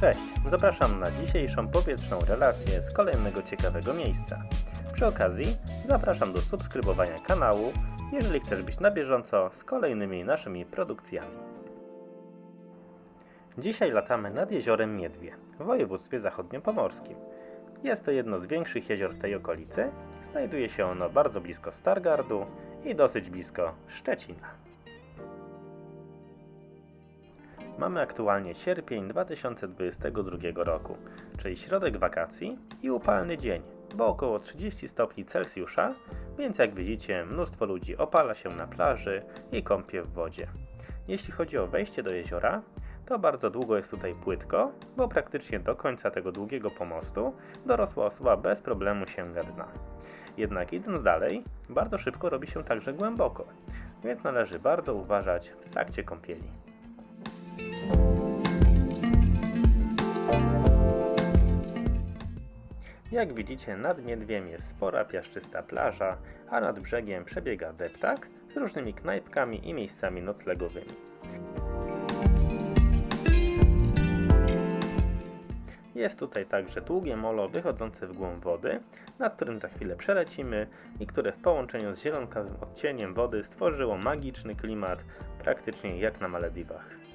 Cześć, zapraszam na dzisiejszą powietrzną relację z kolejnego ciekawego miejsca. Przy okazji zapraszam do subskrybowania kanału, jeżeli chcesz być na bieżąco z kolejnymi naszymi produkcjami. Dzisiaj latamy nad jeziorem Miedwie w województwie zachodniopomorskim. Jest to jedno z większych jezior w tej okolicy. Znajduje się ono bardzo blisko Stargardu i dosyć blisko Szczecina. Mamy aktualnie sierpień 2022 roku, czyli środek wakacji i upalny dzień, bo około 30 stopni Celsjusza, więc jak widzicie, mnóstwo ludzi opala się na plaży i kąpie w wodzie. Jeśli chodzi o wejście do jeziora, to bardzo długo jest tutaj płytko, bo praktycznie do końca tego długiego pomostu dorosła osoba bez problemu sięga dna. Jednak idąc dalej, bardzo szybko robi się także głęboko, więc należy bardzo uważać w trakcie kąpieli. Jak widzicie, nad Miedwiem jest spora piaszczysta plaża, a nad brzegiem przebiega deptak z różnymi knajpkami i miejscami noclegowymi. Jest tutaj także długie molo wychodzące w głąb wody, nad którym za chwilę przelecimy i które w połączeniu z zielonkawym odcieniem wody stworzyło magiczny klimat, praktycznie jak na Malediwach.